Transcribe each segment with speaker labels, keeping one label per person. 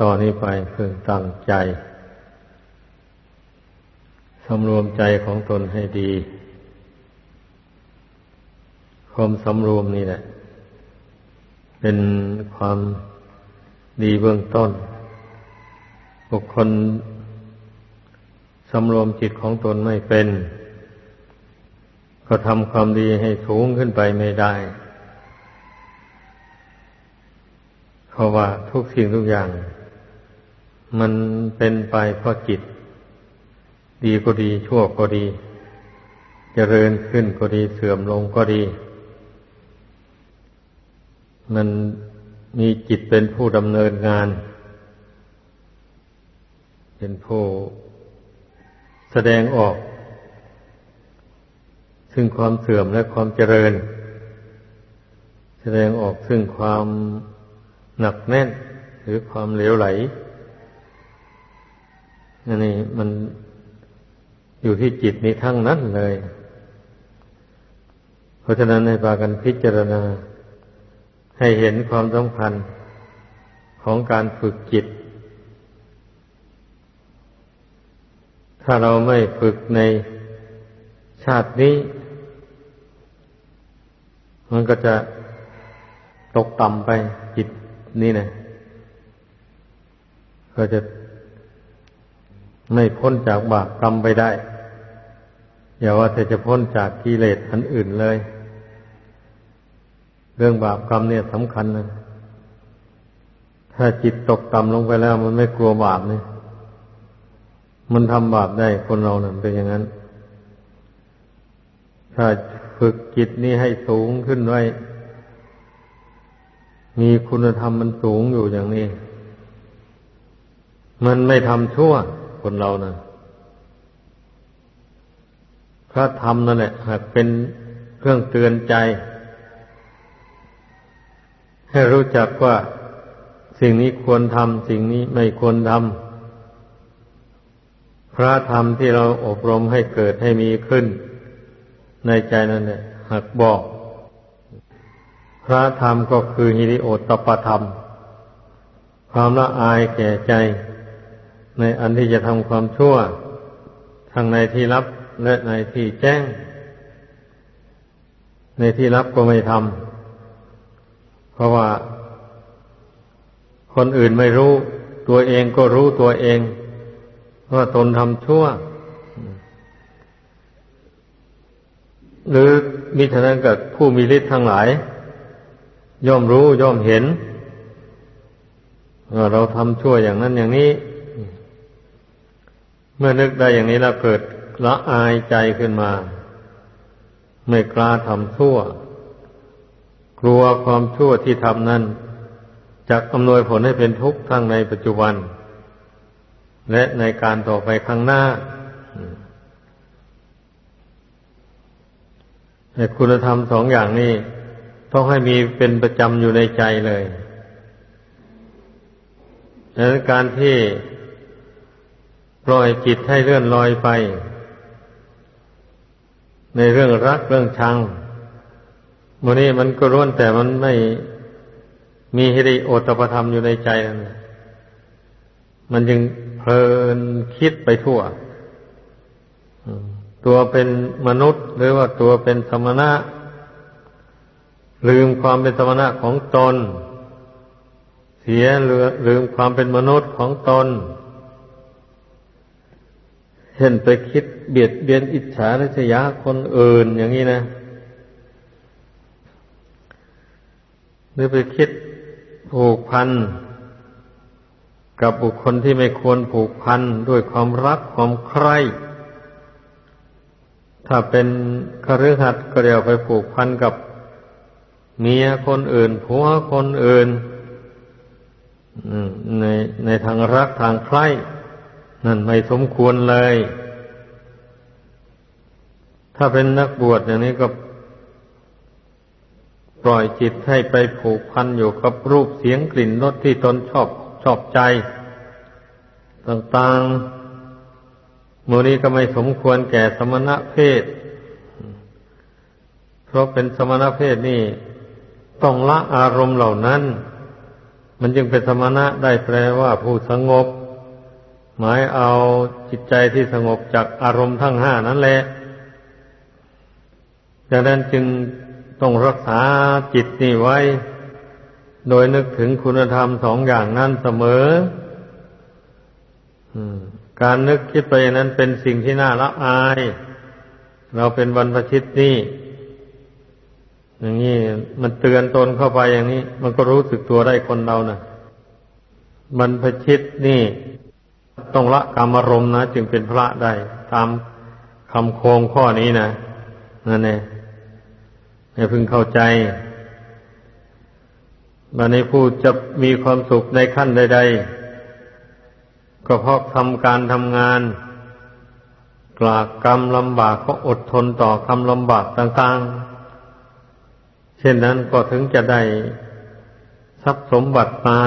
Speaker 1: ต่อนนี้ไปพึงตั้งใจสำรวมใจของตนให้ดี ความสำรวมนี่แหละ เป็นความดีเบื้องต้น บุคคลสำรวมจิตของตนไม่เป็น ก็ทำความดีให้สูงขึ้นไปไม่ได้ เพราะว่าทุกสิ่งทุกอย่าง มันเป็นไปเพราะจิต ดีก็ดีชั่วก็ดีจเจริญขึ้นก็ดีเสื่อมลงก็ดี มันมีจิตเป็นผู้ดำเนินงาน เป็นผู้แสดงออก ซึ่งความเสื่อมและความเจริญ แสดงออกซึ่งความ หนักแน่น หรือความเหลวไหลอันนี้มันอยู่ที่จิตนี้ทั้งนั้นเลย เพราะฉะนั้นให้พากันพิจารณา ให้เห็นความสำคัญของการฝึกจิต ถ้าเราไม่ฝึกในชาตินี้ มันก็จะตกต่ำไปจิต นี่นะ ก็จะไม่พ้นจากบาปกรรมไปได้ อย่าว่าแต่จะพ้นจากกิเลสอันอื่นเลย เรื่องบาปกรรมเนี่ยสำคัญนะถ้าจิตตกต่ำลงไปแล้ว มันไม่กลัวบาปเนี่ยมันทำบาปได้คนเราเนี่ยเป็นอย่างนั้น ถ้าฝึกจิตนี้ให้สูงขึ้นไว้ มีคุณธรรมมันสูงอยู่อย่างนี้ มันไม่ทำชั่วคนเรานะพระธรรมนั่นแหละหากเป็นเครื่องเตือนใจ ให้รู้จักว่าสิ่งนี้ควรทำสิ่งนี้ไม่ควรทำพระธรรมที่เราอบรมให้เกิดให้มีขึ้น ในใจนั่นแหละหากบอก พระธรรมก็คือฮิริโอตตปธรรม ความละอายแก่ใจ ในอันที่จะทำความชั่ว ทั้งในที่ลับและในที่แจ้ง ในที่ลับก็ไม่ทำเพราะว่า คนอื่นไม่รู้ ตัวเองก็รู้ตัวเอง ว่าตนทำชั่ว หรือมิฉะนั้นกับผู้มีฤทธิ์ทั้งหลาย ย่อมรู้ย่อมเห็นเราทำชั่วอย่างนั้นอย่างนี้ เมื่อนึกได้อย่างนี้แล้วเกิดละอายใจขึ้นมา ไม่กล้าทำชั่ว กลัวความชั่วที่ทำนั้นจะอำนวยผลให้เป็นทุกข์ทั้งในปัจจุบัน และในการต่อไปข้างหน้าแต่คุณธรรมสองอย่างนี้ ต้องให้มีเป็นประจำอยู่ในใจเลยดังนั้นการที่ปล่อยจิตให้เลื่อนลอยไป ในเรื่องรักเรื่องชังมันนี้มันก็ร้วนแต่มันไม่มีฮิริโอตปธรรมอยู่ในใจนั่นมันจึงเพลินคิดไปทั่ว ตัวเป็นมนุษย์หรือว่าตัวเป็นสมณะ ลืมความเป็นสมณะของตน เสียลืมความเป็นมนุษย์ของตนเช่นไปคิดเบียดเบียนอิจฉาริษยาคนอื่นอย่างนี้นะหรือไปคิดผูกพัน กับบุคคลที่ไม่ควรผูกพันด้วยความรักความใคร่ถ้าเป็นคฤหัสถ์ก็เดี๋ยวไปผูกพันกับ เมียคนอื่นผัวคนอื่นในในทางรักทางใคร่นั่นไม่สมควรเลย ถ้าเป็นนักบวชอย่างนี้ก็ ปล่อยจิตให้ไปผูกพันอยู่กับรูปเสียงกลิ่นรสที่ตนชอบชอบใจ ต่างๆมูนี้ก็ไม่สมควรแก่สมณะเพศ เพราะเป็นสมณะเพศนี่ ต้องละอารมณ์เหล่านั้น มันจึงเป็นสมณะได้แปลว่าผู้สงบ หมายเอาจิตใจที่สงบจากอารมณ์ทั้งห้านั่นแหละดังนั้นจึงต้องรักษาจิตนี่ไว้ โดยนึกถึงคุณธรรมสองอย่างนั้นเสมอการนึกคิดไปนั้นเป็นสิ่งที่น่าละอาย เราเป็นบรรพชิตนี่ อย่างนี้มันเตือนตนเข้าไปอย่างนี้ มันก็รู้สึกตัวได้คนเรานะบรรพชิตนี่ต้องละกรรมารมณ์นะจึงเป็นพระได้ ตามคำโคงข้อนี้นะนั่นเองให้พึงเข้าใจบันในผู้จะมีความสุขในขั้นใด ๆ ก็เพราะทำการทำงาน กลากกรรมลำบากก็อดทนต่อคำลำบากต่าง ๆ เช่นนั้นก็ถึงจะได้ทรัพย์สมบัติมา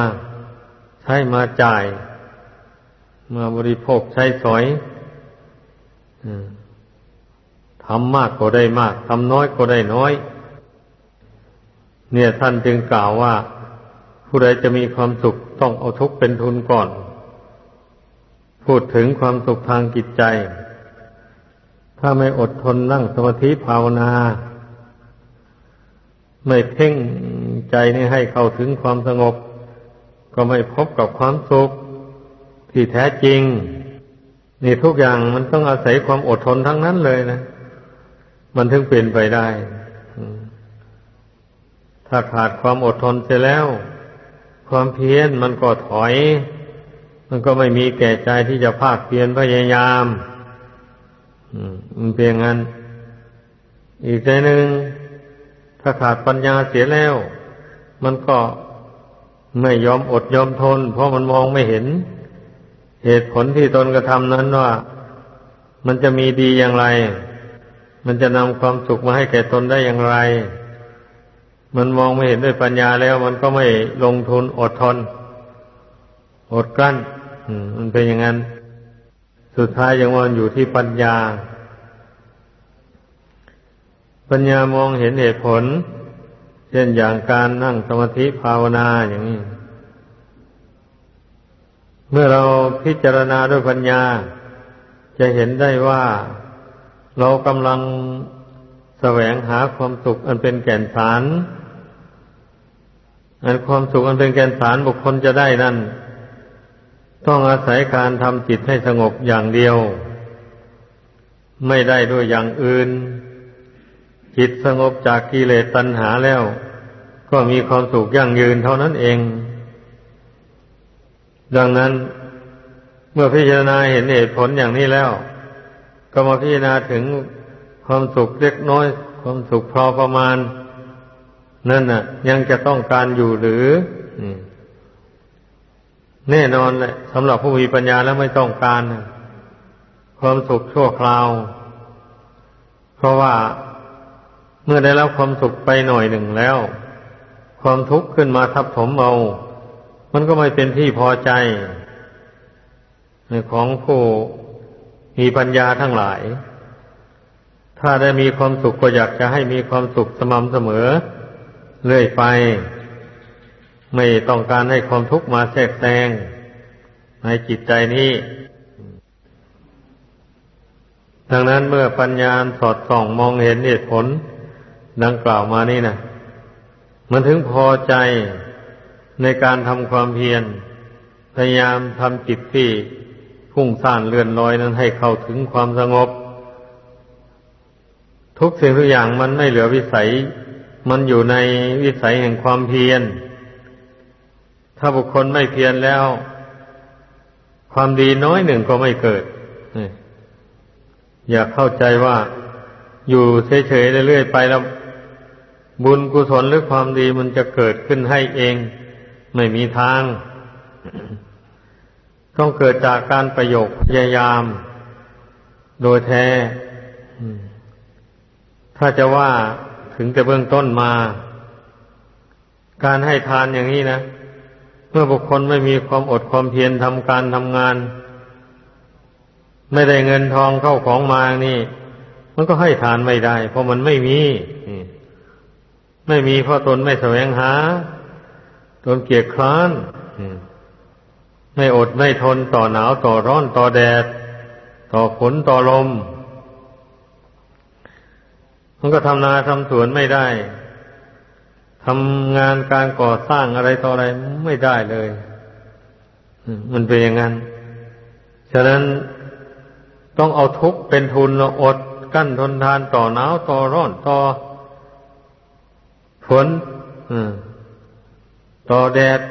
Speaker 1: ใช้มาจ่าย มาบริโภคใช้สอยทำมากก็ได้มากทำน้อยก็ได้น้อย เนี่ยท่านจึงกล่าวว่า ผู้ใดจะมีความสุขต้องเอาทุกข์เป็นทุนก่อน พูดถึงความสุขทางจิตใจ ถ้าไม่อดทนนั่งสมาธิภาวนา ไม่เพ่งใจนี่ให้เข้าถึงความสงบ ก็ไม่พบกับความสุขที่แท้จริง นี่ทุกอย่างมันต้องอาศัยความอดทนทั้งนั้นเลยนะ มันถึงเป็นไปได้ ถ้าขาดความอดทนเสียแล้ว ความเพียรมันก็ถอย มันก็ไม่มีแก่ใจที่จะภาคเพียรพยายามมันเพียงนั้น อีกใจหนึ่ง ถ้าขาดปัญญาเสียแล้ว มันก็ไม่ยอมอดยอมทน เพราะมันมองไม่เห็น เหตุผลที่ตนกระทำนั้นว่า มันจะมีดีอย่างไร มันจะนำความสุขมาให้แก่ตนได้อย่างไร มันมองไม่เห็นด้วยปัญญาแล้ว มันก็ไม่ลงทุนอดทน อดกลั้นมันเป็นอย่างนั้น สุดท้ายยังวนอยู่ที่ปัญญา ปัญญามองเห็นเหตุผล เช่นอย่างการนั่งสมาธิภาวนาอย่างนี้ เมื่อเราพิจารณาด้วยปัญญา จะเห็นได้ว่าเรากำลังแสวงหาความสุขอันเป็นแก่นสาร อันความสุขอันเป็นแก่นสารบุคคลจะได้นั่น ต้องอาศัยการทำจิตให้สงบอย่างเดียว ไม่ได้ด้วยอย่างอื่น จิตสงบจากกิเลสตัณหาแล้ว ก็มีความสุขยั่งยืนเท่านั้นเอง ดังนั้นเมื่อพิจารณาเห็นเหตุผลอย่างนี้แล้ว ก็มาพิจารณาถึงความสุขเล็กน้อย ความสุขพอประมาณ นั่นน่ะ ยังจะต้องการอยู่หรือแน่นอนแหละสำหรับผู้มีปัญญาแล้วไม่ต้องการ ความสุขชั่วคราว เพราะว่า เมื่อได้รับความสุขไปหน่อยหนึ่งแล้ว ความทุกข์ขึ้นมาทับถมเอา มันก็ไม่เป็นที่พอใจของผู้มีปัญญาทั้งหลาย ถ้าได้มีความสุขก็อยากจะให้มีความสุขสม่ำเสมอ เรื่อยไป ไม่ต้องการให้ความทุกข์มาแทรกแซงในจิตใจนี้ ดังนั้นเมื่อปัญญาสอดส่องมองเห็นเหตุผล ดังกล่าวมานี่นะมันถึงพอใจในการทำความเพียร พยายามทำจิตที่พุ่งซ่านเลื่อนลอยนั้นให้เข้าถึงความสงบ ทุกสิ่งทุกอย่างมันไม่เหลือวิสัย มันอยู่ในวิสัยแห่งความเพียร ถ้าบุคคลไม่เพียรแล้ว ความดีน้อยหนึ่งก็ไม่เกิด อย่าเข้าใจว่าอยู่เฉยๆเรื่อยๆไปแล้ว บุญกุศลหรือความดีมันจะเกิดขึ้นให้เอง ไม่มีทาง ต้องเกิดจากการประโยคพยายาม โดยแท้ ถ้าจะว่าถึงแต่เบื้องต้นมา การให้ทานอย่างนี้นะ เมื่อบุคคลไม่มีความอดความเพียรทำการทำงาน ไม่ได้เงินทองเข้าของมานี่ มันก็ให้ทานไม่ได้ เพราะมันไม่มี ไม่มีเพราะตนไม่แสวงหาจนเกียจคร้านไม่อดไม่ทนต่อหนาวต่อร้อนต่อแดด ต่อฝนต่อลม มันก็ทำนาทำสวนไม่ได้ทำงานการก่อสร้างอะไรต่ออะไรไม่ได้เลยมันเป็นอย่างนั้น ฉะนั้นต้องเอาทุกข์เป็นทุนอดกั้นทนทานต่อหนาวต่อร้อนต่อ ฝนต่อแดด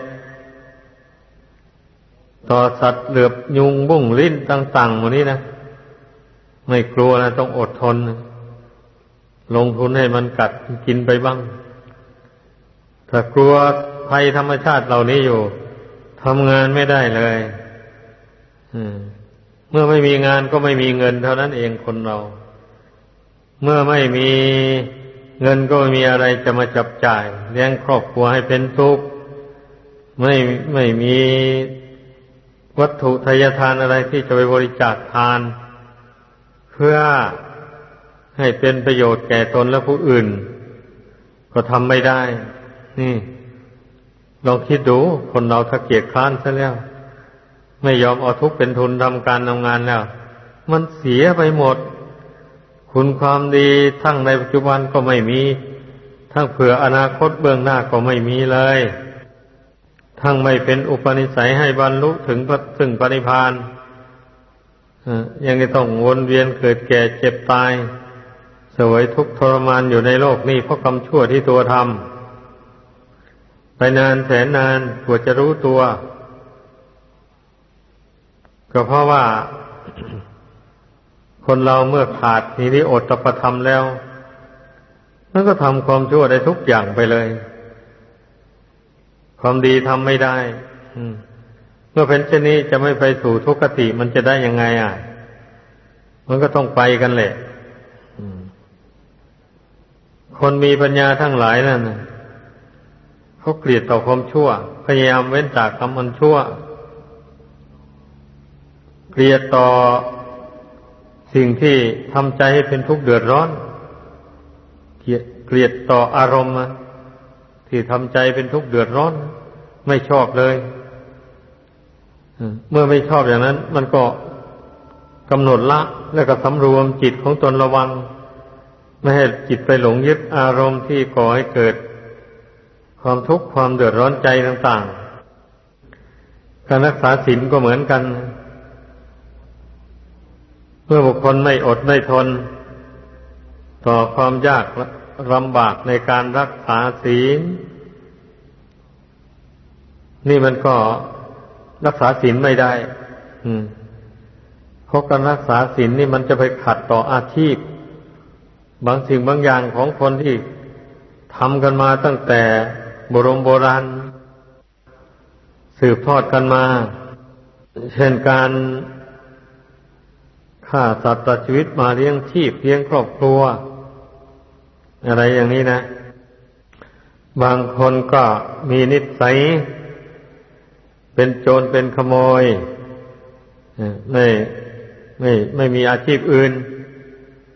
Speaker 1: ต่อสัตว์เหลือบยุงบุ้งลิ้นต่างๆหมดนี้นะ ไม่กลัวนะ ต้องอดทน ลงทุนให้มันกัดกินไปบ้าง ถ้ากลัวภัยธรรมชาติเหล่านี้อยู่ทำงานไม่ได้เลยเมื่อไม่มีงานก็ไม่มีเงินเท่านั้นเองคนเรา เมื่อไม่มี เงินก็ไม่มีอะไรจะมาจับจ่าย เลี้ยงครอบครัวให้เป็นทุกข์ไม่ไม่มีวัตถุทายทานอะไรที่จะไปบริจาคทาน เพื่อให้เป็นประโยชน์แก่ตนและผู้อื่น ก็ทำไม่ได้ นี่ลองคิดดูคนเราถ้าเกียจคร้านซะแล้ว ไม่ยอมเอาทุกข์เป็นทุนทำการทำงานแล้ว มันเสียไปหมด คุณความดีทั้งในปัจจุบันก็ไม่มี ทั้งเผื่ออนาคตเบื้องหน้าก็ไม่มีเลย ทั้งไม่เป็นอุปนิสัยให้บรรลุถึงถึงปณิพานยังจะต้องวนเวียนเกิดแก่เจ็บตาย สวยทุกข์ทรมานอยู่ในโลกนี้เพราะกรรมชั่วที่ตัวทำไปนานแสนนานกว่าจะรู้ตัว ก็เพราะว่า คนเราเมื่อขาดนิริโอตตปธรรมแล้ว มันก็ทำความชั่วได้ทุกอย่างไปเลย ความดีทำไม่ได้เมื่อเป็นเช่นนี้จะไม่ไปสู่ทุกขติมันจะได้ยังไง อะ มันก็ต้องไปกันแหละคนมีปัญญาทั้งหลายนั่นเขาเกลียดต่อความชั่ว พยายามเว้นจากคำมันชั่ว เกลียดต่อ สิ่งที่ทำใจให้เป็นทุกข์เดือดร้อน เกลียดต่ออารมณ์ที่ทำใจเป็นทุกข์เดือดร้อน ไม่ชอบเลยเมื่อไม่ชอบอย่างนั้น มันก็กำหนดละแล้วก็สำรวมจิตของตนระวัง ไม่ให้จิตไปหลงยึดอารมณ์ที่ก่อให้เกิด ความทุกข์ความเดือดร้อนใจต่าง ๆ การรักษาศีลก็เหมือนกัน เมื่อบุคคลไม่อดไม่ทน ต่อความยากลำบากในการรักษาศีล นี่มันก็รักษาศีลไม่ได้ อืมเพราะการรักษาศีลนี่มันจะไปขัดต่ออาชีพ บางสิ่งบางอย่างของคนที่ทำกันมาตั้งแต่บรมโบราณ สืบทอดกันมา เช่นการ ฆ่าสัตว์ตัดชีวิตมาเลี้ยงชีพเลี้ยงครอบครัว อะไรอย่างนี้นะ บางคนก็มีนิสัย เป็นโจรเป็นขโมยไม่ไม่ไม่มีอาชีพอื่น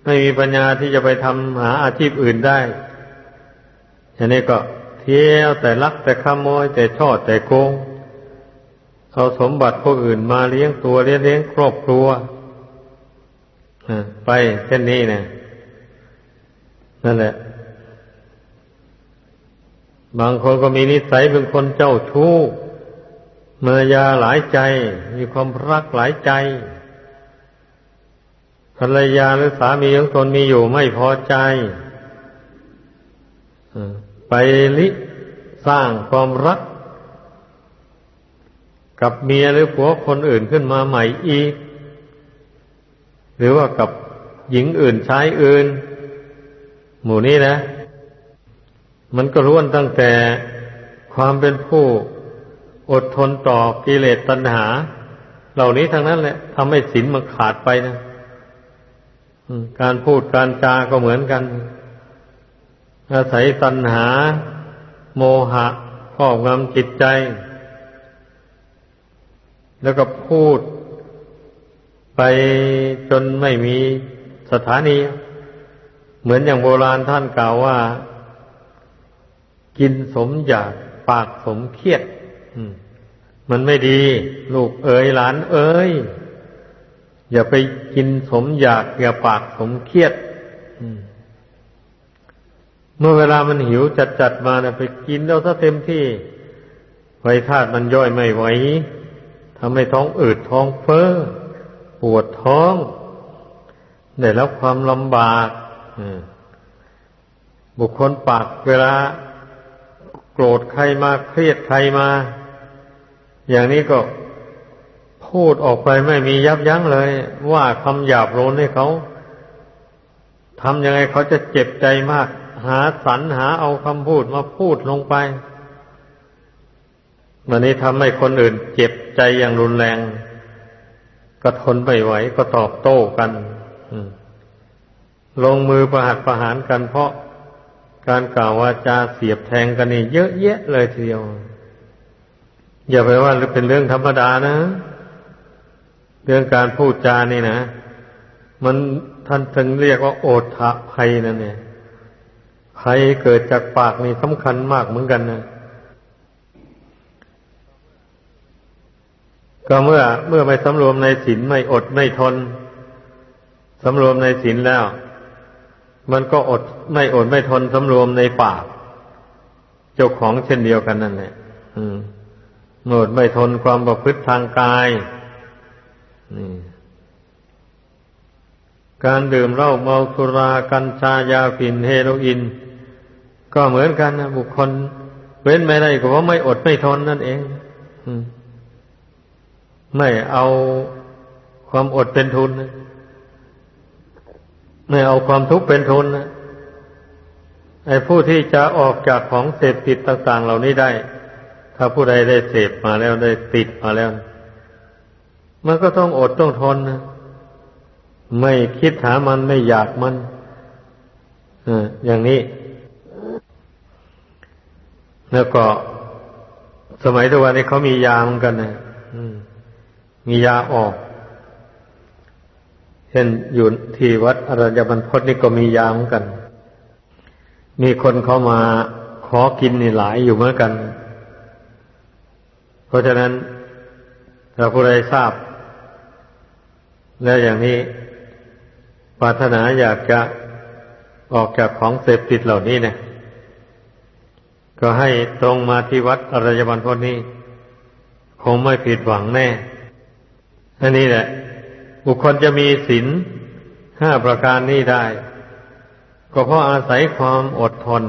Speaker 1: ไม่มีปัญญาที่จะไปทำหาอาชีพอื่นได้อันนี้ก็เที่ยวแต่ลักแต่ขโมย แต่ช่อแต่โกงเอาสมบัติผู้อื่นมาเลี้ยงตัวเลี้ยงเลี้ยงครอบครัว ไปเช่นนี้นะนั่นแหละ บางคนก็มีนิสัยเป็นคนเจ้าชู้เมายาหลายใจ มีความรักหลายใจภรรยาหรือสามีของตนมีอยู่ไม่พอใจไปลิสร้างความรัก กับเมียหรือผัวคนอื่นขึ้นมาใหม่อีก หรือว่ากับหญิงอื่นชายอื่น หมู่นี้นะ มันก็ล้วนตั้งแต่ความเป็นผู้อดทนต่อกิเลสตัณหา เหล่านี้ทั้งนั้นแหละทำให้ศีลมันขาดไปนะการพูดการจาก็เหมือนกัน อาศัยตัณหา โมหะครอบงำจิตใจ แล้วก็พูด ไปจนไม่มีสถานี เหมือนอย่างโบราณท่านกล่าวว่า กินสมอยากปากสมเครียดมันไม่ดี ลูกเอ๋ยหลานเอ๋ยอย่าไปกินสมอยาก อย่าปากสมเครียดเมื่อเวลามันหิวจัดๆมาเนี่ยไปกินเอาซะเต็มที่ไฟธาตุมันย่อยไม่ไหวทำให้ท้องอืดท้องเฟ้อ ปวดท้อง ได้รับความลำบากบุคคลปากเวลา โกรธใครมาเครียดใครมา อย่างนี้ก็พูดออกไปไม่มียับยั้งเลย ว่าคำหยาบโลนให้เขาทำยังไงเขาจะเจ็บใจมาก หาสรรหาเอาคำพูดมาพูดลงไปวันนี้ทำให้คนอื่นเจ็บใจอย่างรุนแรง ก็ทนไม่ไหวก็ตอบโต้กันลงมือประหัตประหารกันเพราะการกล่าววาจาเสียบแทงกันนี่เยอะแยะเลยทีเดียว อย่าไปว่าเป็นเรื่องธรรมดานะ เรื่องการพูดจานี่นะ มันท่านถึงเรียกว่าโอทะภัยนั่นเนี่ยภัยเกิดจากปากนี่สำคัญมากเหมือนกันนะ ก็เมื่อเมื่อไม่สำรวมในศีลไม่อดไม่ทนสำรวมในศีลแล้ว มันก็อดไม่อดไม่ทนสำรวมในปากเจ้าของเช่นเดียวกันนั่นแหละเมื่ออดไม่ทนความประพฤติทางกายนี่การดื่มเหล้าเมาสุรากัญชายาฝิ่นเฮโรอีนก็เหมือนกันนะบุคคล เว้นไม่ได้ก็เพราะไม่อดไม่ทนนั่นเอง อืม ไม่เอาความอดเป็นทุน ไม่เอาความทุกข์เป็นทุนนะไอ้ผู้ที่จะออกจากของเสพติดต่างๆ เหล่านี้ได้ ถ้าผู้ใดได้เสพมาแล้วได้ติดมาแล้ว มันก็ต้องอดต้องทนนะไม่คิดหามันไม่อยากมันอย่างนี้ แล้วก็สมัยทุกวันนี้เขามียาเหมือนกันนะ มียาออก เช่นอยู่ที่วัดอรัญญบรรพตนี่ก็มียาเหมือนกัน มีคนเข้ามาขอกินนี่หลายอยู่เหมือนกัน เพราะฉะนั้นถ้าผู้ใดทราบ แล้วอย่างนี้ปรารถนาอยากจะออกจากของเสพติดเหล่านี้เนี่ยก็ให้ตรงมาที่วัดอรัญบรรพตนี้ คงไม่ผิดหวังแน่ อันนี้แหละ บุคคลจะมีศีลห้าประการนี้ได้ ก็เพราะอาศัยความอดทน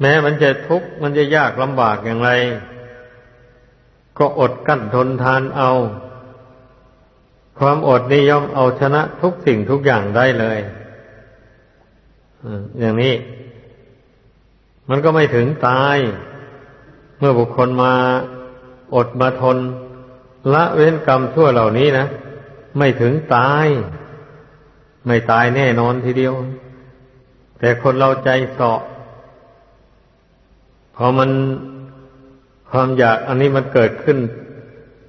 Speaker 1: แม้มันจะทุกข์มันจะยากลำบากอย่างไร ก็อดกั้นทนทานเอา ความอดนี้ย่อมเอาชนะทุกสิ่งทุกอย่างได้เลยอย่างนี้ มันก็ไม่ถึงตาย เมื่อบุคคลมาอดมาทน ละเว้นกรรมชั่วเหล่านี้นะ ไม่ถึงตาย ไม่ตายแน่นอนทีเดียว แต่คนเราใจเสาะพอมันความอยากอันนี้มันเกิดขึ้น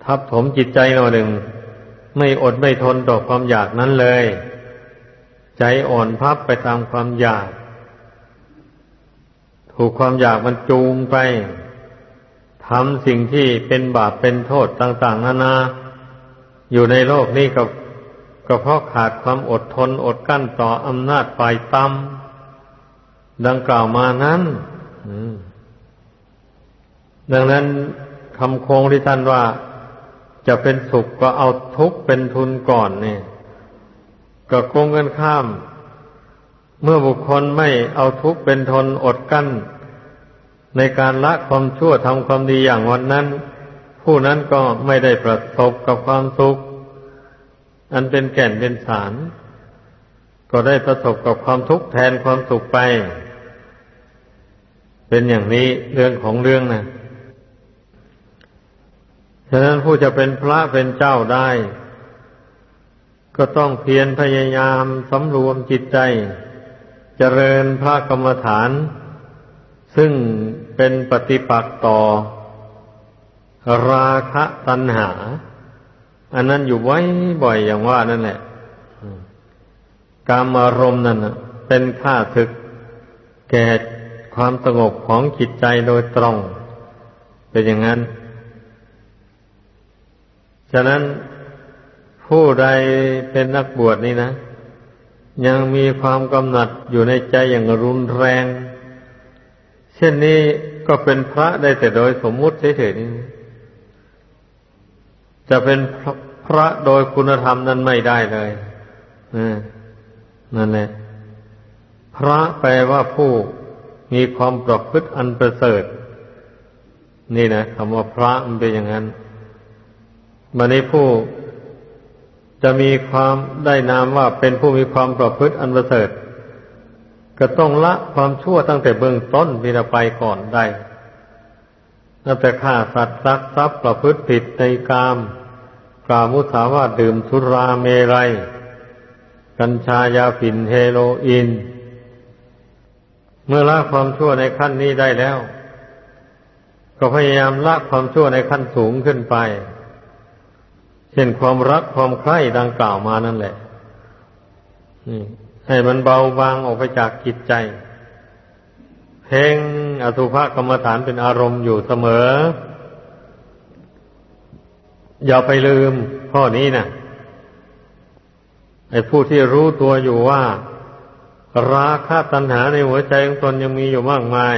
Speaker 1: ทับถมจิตใจหน่อยหนึ่ง ไม่อดไม่ทนต่อความอยากนั้นเลย ใจอ่อนพับไปตามความอยาก ถูกความอยากมันจูงไป ทำสิ่งที่เป็นบาปเป็นโทษต่าง ๆ นานา อยู่ในโลกนี้ก็ก็เพราะขาดความอดทนอดกั้นต่ออำนาจฝ่ายต่ำดังกล่าวมานั้นดังนั้นคำโค้งที่ท่านว่าจะเป็นสุขก็เอาทุกข์เป็นทุนก่อนเนี่ยก็โกงกันข้าม เมื่อบุคคลไม่เอาทุกข์เป็นทนอดกั้น ในการละความชั่วทำความดีอย่างวันนั้น ผู้นั้นก็ไม่ได้ประสบกับความสุข อันเป็นแก่นเป็นสาร ก็ได้ประสบกับความทุกข์แทนความสุขไป เป็นอย่างนี้เรื่องของเรื่องนะฉะนั้นผู้จะเป็นพระเป็นเจ้าได้ ก็ต้องเพียรพยายามสำรวมจิตใจเจริญพระกรรมฐาน ซึ่ง เป็นปฏิปักษ์ต่อ ราคะตัณหา อันนั้นอยู่ไว้บ่อยอย่างว่านั่นแหละกามารมณ์นั่นเป็นข้าศึก แก่ความสงบของจิตใจโดยตรง เป็นอย่างนั้น ฉะนั้นผู้ใดเป็นนักบวชนี่นะ ยังมีความกำหนัดอยู่ในใจอย่างรุนแรง เช่นนี้ก็เป็นพระได้แต่โดยสมมุติเฉยๆนี่จะเป็นพระโดยคุณธรรมนั้นไม่ได้เลยนั่นแหละ พระแปลว่าผู้มีความประพฤติอันประเสริฐ นี่นะคำว่าพระมันเป็นอย่างนั้นมันในผู้จะมีความได้นามว่าเป็นผู้มีความประพฤติอันประเสริฐ ก็ต้องละความชั่วตั้งแต่เบื้องต้นพิราไปก่อนได้ตั้งแต่ฆ่าสัตว์รักทรัพย์ประพฤติผิดในกามกล่าวมุสาวาดื่มสุราเมรัย กัญชายาฝิ่นเฮโรอีน เมื่อละความชั่วในขั้นนี้ได้แล้ว ก็พยายามละความชั่วในขั้นสูงขึ้นไป เช่นความรักความใคร่ดังกล่าวมานั่นแหละนี่ ให้มันเบาบางออกไปจากจิตใจเพ่งอสุภกรรมฐานเป็นอารมณ์อยู่เสมอ อย่าไปลืมข้อนี้นะไอ้ผู้ที่รู้ตัวอยู่ว่า ราคะตัณหาในหัวใจของตนยังมีอยู่มากมาย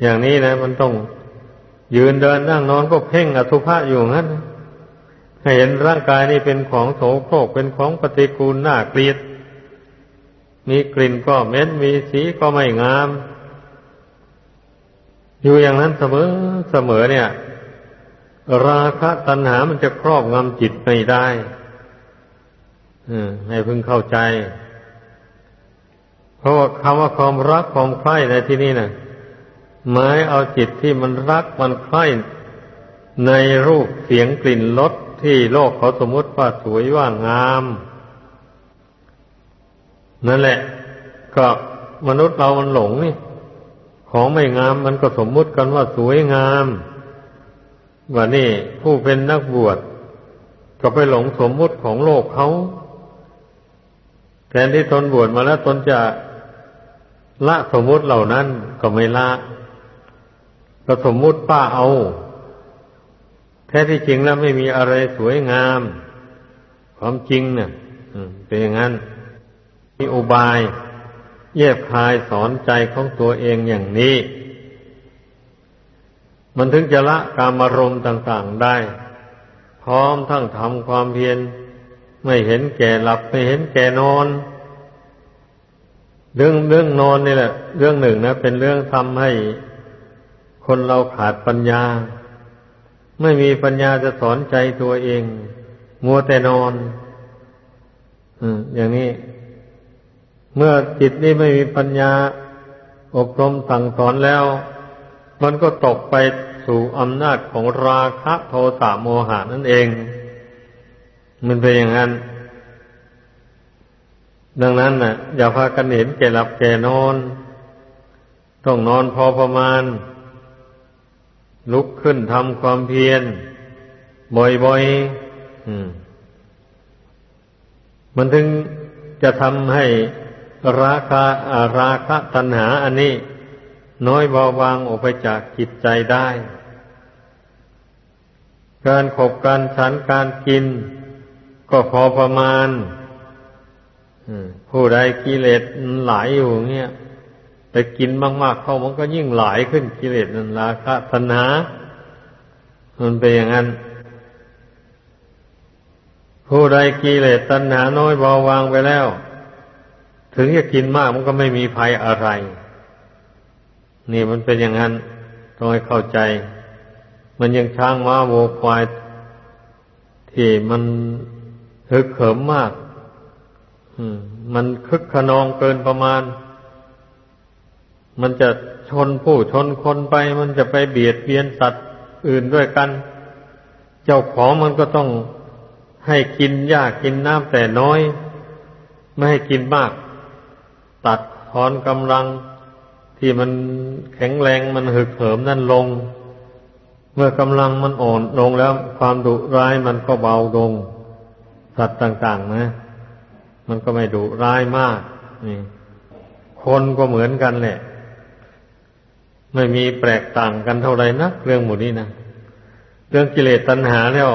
Speaker 1: อย่างนี้นะ มันต้องยืนเดินนั่งนอนก็เพ่งอสุภะอยู่งั้นให้เห็นร่างกายนี่เป็นของโสโครกเป็นของปฏิกูลน่าเกลียด มีกลิ่นก็เหม็นมีสีก็ไม่งาม อยู่อย่างนั้นเสมอเสมอเนี่ย ราคะตัณหามันจะครอบงำจิตไม่ได้ให้พึงเข้าใจ เพราะว่าคำว่าความรักความใคร่ในที่นี้นะ่ะหมายเอาจิตที่มันรักมันใคร่ในรูปเสียงกลิ่นรสที่โลกเขาสมมติว่าสวยว่างาม นั่นแหละ ก็มนุษย์เรามันหลงนี่ ของไม่งามมันก็สมมุติกันว่าสวยงามว่านี่ผู้เป็นนักบวชก็ไปหลงสมมุติของโลกเขาแทนที่ตนบวชมาแล้วตนจะละสมมุติเหล่านั้นก็ไม่ละก็สมมุติป้าเอา แท้ที่จริงแล้วไม่มีอะไรสวยงาม ความจริงเนี่ยเป็นอย่างนั้น มีอุบายแยบคายสอนใจของตัวเองอย่างนี้ มันถึงจะละกามารมณ์ต่างๆได้ พร้อมทั้งทำความเพียรไม่เห็นแก่หลับไม่เห็นแก่นอน เรื่องเรื่องนอนนี่แหละ เรื่องหนึ่งนะ เป็นเรื่องทำให้คนเราขาดปัญญา ไม่มีปัญญาจะสอนใจตัวเอง มัวแต่นอนอย่างนี้ เมื่อจิตนี้ไม่มีปัญญาอบรมสั่งสอนแล้ว มันก็ตกไปสู่อำนาจของราคะโทสะโมหะนั่นเอง มันเป็นอย่างนั้น ดังนั้นน่ะ อย่าพากันเห็นแก่หลับแก่นอน ต้องนอนพอประมาณ ลุกขึ้นทำความเพียร บ่อยๆมันถึงจะทำให้ ราคาอาราคะตัณหาอันนี้ น้อยเบาบางออกไปจากจิตใจได้ การขบการฉันการกิน ก็พอประมาณผู้ใดกิเลสหลายอยู่เงี้ยไปกินมากๆเข้ามันก็ยิ่งหลายขึ้นกิเลสนั้นราคะตัณหามันเป็นอย่างนั้น ผู้ใดกิเลสตัณหาน้อยเบาบางไปแล้ว ถึงจะกินมากมันก็ไม่มีภัยอะไร นี่มันเป็นอย่างนั้นต้องให้เข้าใจ มันยังช้างม้าโวควายที่มันฮึกเหิมมากมันคึกขนองเกินประมาณ มันจะชนผู้ชนคนไป มันจะไปเบียดเบียนสัตว์อื่นด้วยกัน เจ้าของมันก็ต้องให้กินหญ้ากินน้ำแต่น้อย ไม่ให้กินมาก ตัดทอนกำลังที่มันแข็งแรงมันหึกเหิมนั่นลง เมื่อกำลังมันอ่อนลงแล้วความดุร้ายมันก็เบาลง สัตว์ต่าง ๆ นะ มันก็ไม่ดุร้ายมากนี่คนก็เหมือนกันแหละ ไม่มีแปลกต่างกันเท่าไหร่นักเรื่องหมู่นี้นะเรื่องกิเลสตัณหาแล้ว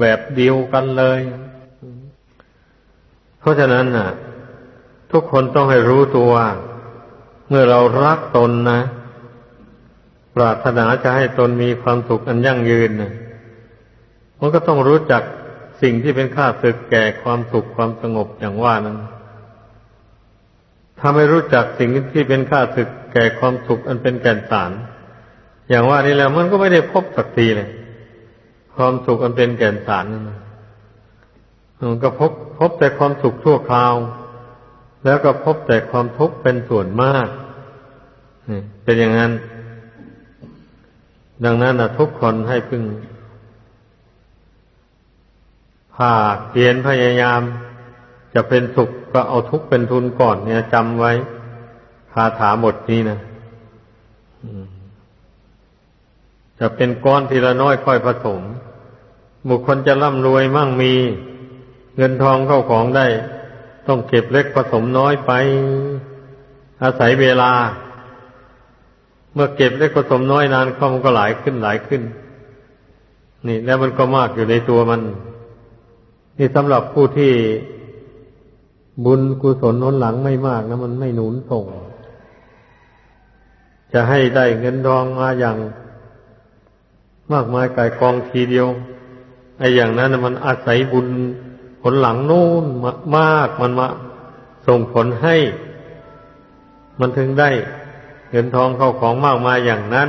Speaker 1: แบบเดียวกันเลย เพราะฉะนั้นน่ะ ทุกคนต้องให้รู้ตัว เมื่อเรารักตนนะ ปรารถนาจะให้ตนมีความสุขอันยั่งยืนนะมันก็ต้องรู้จักสิ่งที่เป็นค่าศึกแก่ความสุขความสงบอย่างว่านั้นถ้าไม่รู้จักสิ่งที่เป็นค่าศึกแก่ความสุขอันเป็นแก่นสาร อย่างว่านี้แล้วมันก็ไม่ได้พบสักทีเลยความสุขอันเป็นแก่นสารนั่นมันก็พบพบแต่ความสุขชั่วคราว แล้วก็พบแต่ความทุกข์เป็นส่วนมากเป็นอย่างนั้น ดังนั้นนะทุกคนให้พึงภาคเพียรพยายาม จะเป็นสุขก็เอาทุกข์เป็นทุนก่อน เนี่ยจำไว้คาถาบทนี้นะจะเป็นก้อนทีละน้อยค่อยผสม บุคคลจะร่ำรวยมั่งมี เงินทองเข้าของได้ ต้องเก็บเล็กผสมน้อยไป อาศัยเวลา เมื่อเก็บเล็กผสมน้อยนานเข้ามันก็หลายขึ้นหลายขึ้น นี่แล้วมันก็มากอยู่ในตัวมัน นี่สำหรับผู้ที่บุญกุศลนุนหลังไม่มากนะมันไม่หนุนส่ง จะให้ได้เงินทองมาอย่าง มากมายกายกองทีเดียวไอ้อย่างนั้นมันอาศัยบุญ ลหลังนู่นมากมันมาส่งผลให้ มันถึงได้เงินทองเข้าของมากมายอย่างนั้น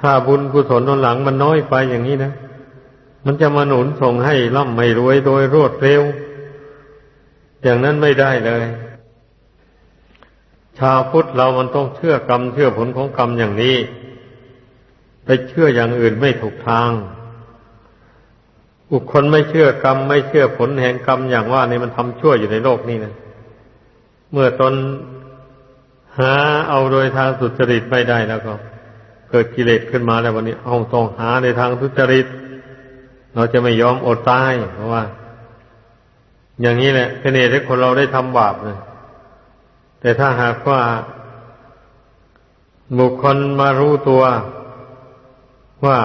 Speaker 1: ถ้าบุญกุศลนนหลังมันน้อยไปอย่างนี้นะ มันจะมาหนุนส่งให้ร่ำไม่รวยโดยรวดเร็ว อย่างนั้นไม่ได้เลย ชาวพุทธเรามันต้องเชื่อกรรมเชื่อผลของกรรมอย่างนี้ ไปเชื่ออย่างอื่นไม่ถูกทาง บุคคลไม่เชื่อกรรม ไม่เชื่อผลแห่งกรรมอย่างว่านี่มันทำชั่วอยู่ในโลกนี้นะเมื่อตนหาเอาโดยทางสุจริตไม่ได้แล้วก็ เกิดกิเลสขึ้นมาแล้ววันนี้เอาต้องหาในทางทุจริต เราจะไม่ยอมอดตายเพราะว่า อย่างนี้แหละเป็นเหตุให้คนเราได้ทำบาปนะแต่ถ้าหากว่าบุคคลมารู้ตัวว่า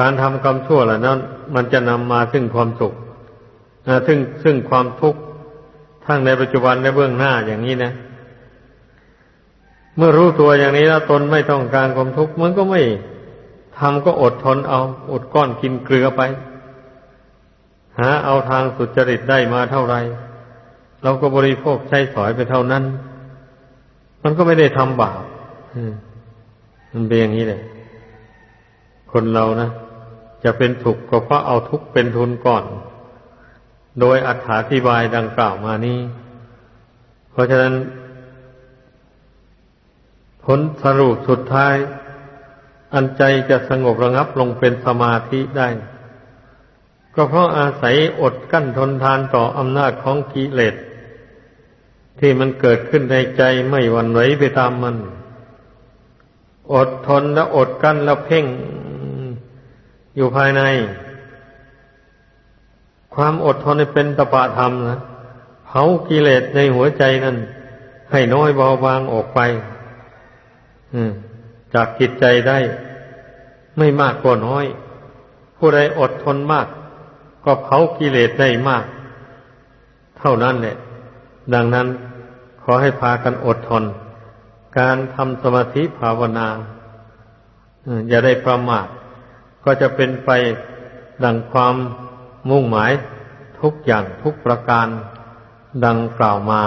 Speaker 1: การทำกรรมชั่วเหล่านั้น มันจะนำมาซึ่งความสุขซึ่งซึ่งความทุกข์ทั้งในปัจจุบันและเบื้องหน้าอย่างนี้นะ เมื่อรู้ตัวอย่างนี้แล้วตนไม่ต้องการความทุกข์มันก็ไม่ทำก็อดทนเอา อดก้อนกินเกลือไป หาเอาทางสุจริตได้มาเท่าไรเราก็บริโภคใช้สอยไปเท่านั้น มันก็ไม่ได้ทำบาปมันเป็นอย่างนี้เลยคนเรานะ จะเป็นสุขก็เพราะเอาทุกข์เป็นทุนก่อน โดยอธิบายดังกล่าวมานี้ เพราะฉะนั้น ผลสรุปสุดท้าย อันใจจะสงบระงับลงเป็นสมาธิได้ ก็เพราะอาศัยอดกั้นทนทานต่ออำนาจของกิเลสที่มันเกิดขึ้นในใจไม่หวั่นไหวไปตามมัน อดทนแล้วอดกั้นแล้วเพ่ง อยู่ภายใน ความอดทนเป็นตปะธรรมนะเผากิเลสในหัวใจนั้นให้น้อยเบาบางออกไปจากจิตใจได้ ไม่มากก็น้อย ผู้ใดอดทนมาก ก็เผากิเลสได้มาก เท่านั้นแหละดังนั้นขอให้พากันอดทน การทำสมาธิภาวนาอย่าได้ประมาท ก็จะเป็นไปดังความมุ่งหมายทุกอย่างทุกประการดังกล่าวมา